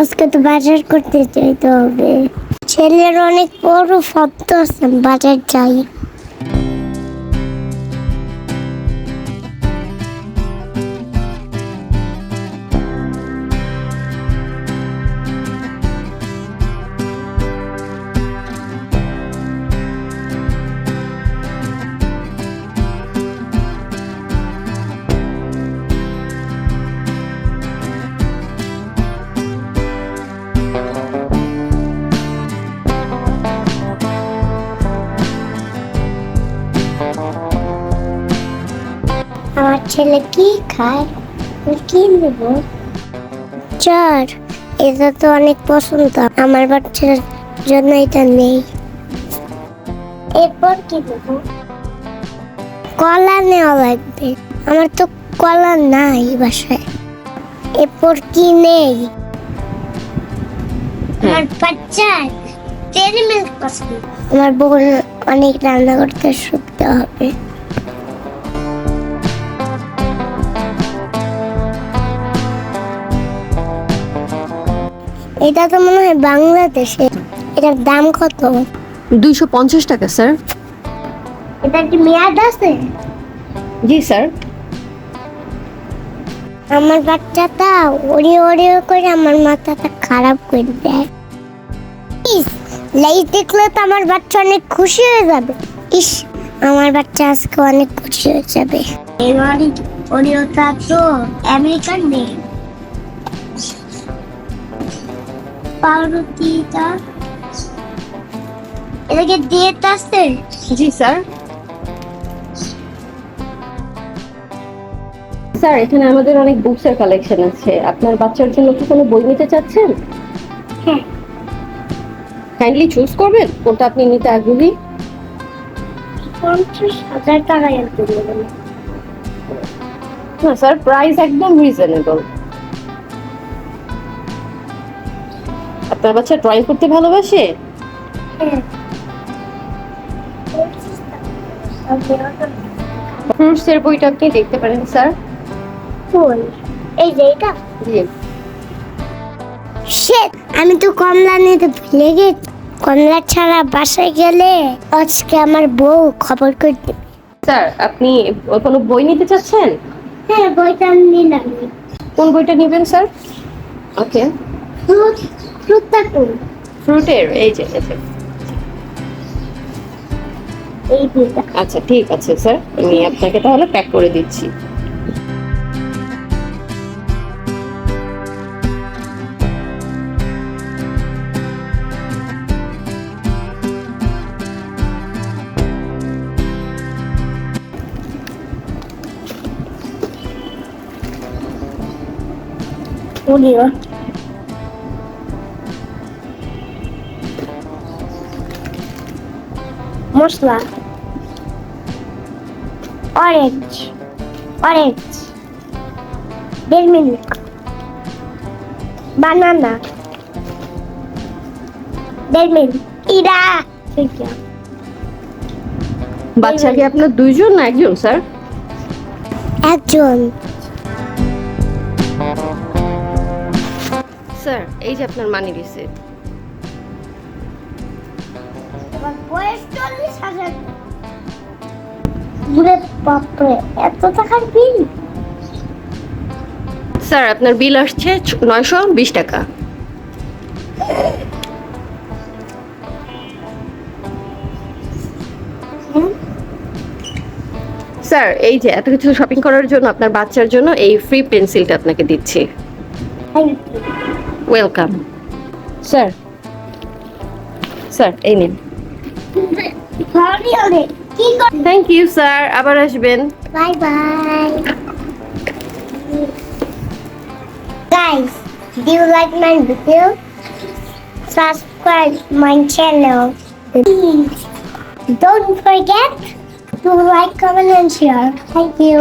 আজকে তো বাজার করতে যেতে হবে। ছেলের অনেক বড় শব্দ আছে বাজার যাই। ছেলে কি খায়? কি নেব? চার, এটা তো অনেক পছন্দ। আমার বাচ্চার জন্য এটা নেই। এরপর কি নেব? কলা নেওয়া লাগবে। আমার তো কলা নাই বাসায়। এরপর কি নেই? আমার বাচ্চার ডেরি মিল্ক পছন্দ আমার বোন অনেক রান্না করতে শিখতে হবে। এটা তো মনে হয় বাংলাদেশে। এটার দাম কত? দুইশো পঞ্চাশ টাকা স্যার। এটা কি মেয়াদ আছে? জি স্যার। আমার বাচ্চাটা ওরে ওরে করে আমার মাথাটা খারাপ করে দেয়। ইস লাইট দেখলে তো আমার বাচ্চা অনেক খুশি হয়ে যাবে। ইস আমার বাচ্চা আজকে অনেক খুশি হয়ে যাবে। এবারে ওরিওটা তো আমেরিকান নেই। পাউরুটিটা এটাকে দিয়ে আসছে জি স্যার। স্যার এখানে আমাদের অনেক বুকসের কালেকশন আছে। আপনার বাচ্চার জন্য কি কোনো বই নিতে চাচ্ছেন? হ্যাঁ। কাইন্ডলি চুজ করবেন কোনটা আপনি নিতে আগ্রহী? পঞ্চাশ হাজার টাকা এরকম নেবেন না স্যার প্রাইস একদম রিজনেবল আপনার বাচ্চা ড্রয়িং করতে ভালোবাসে? হ্যাঁ ফ্রুটস বইটা আপনি দেখতে পারেন স্যার। এই যে এটা? জি। আমি তো কমলা নিতে ভুলে গেছি। কমলা ছাড়া বাসায় গেলে আজকে আমার বউ খবর করে দেবে। স্যার আপনি কোনো বই নিতে চাচ্ছেন? হ্যাঁ বইটা আমি নিলাম। কোন বইটা নেবেন স্যার? ওকে। ফ্রুট ফ্রুটটা কোন? ফ্রুটের এই যে এই আচ্ছা ঠিক আছে স্যার। আমি আপনাকে তাহলে প্যাক করে দিচ্ছি। ওলিও মশলা। অরেঞ্জ অরেঞ্জ ডেল মিল্ক বানানা ডেল মিল্ক ইরা বাচ্চা কি আপনার দুইজন না একজন স্যার? একজন। স্যার এই যে আপনার মানি রিসিপ্ট বয়স চল্লিশ হাজার। বাপরে এত টাকার বিল? স্যার আপনার বিল আসছে নয়শো বিশ টাকা। স্যার এই যে এত কিছু শপিং করার জন্য আপনার বাচ্চার জন্য এই ফ্রি পেন্সিলটা আপনাকে দিচ্ছি। ওয়েলকাম স্যার স্যার এই নিন। থ্যাংক ইউ স্যার আবার আসবেন bye bye Guys, do you like my video? Subscribe my channel. Please don't forget to like, comment, and share. Thank you.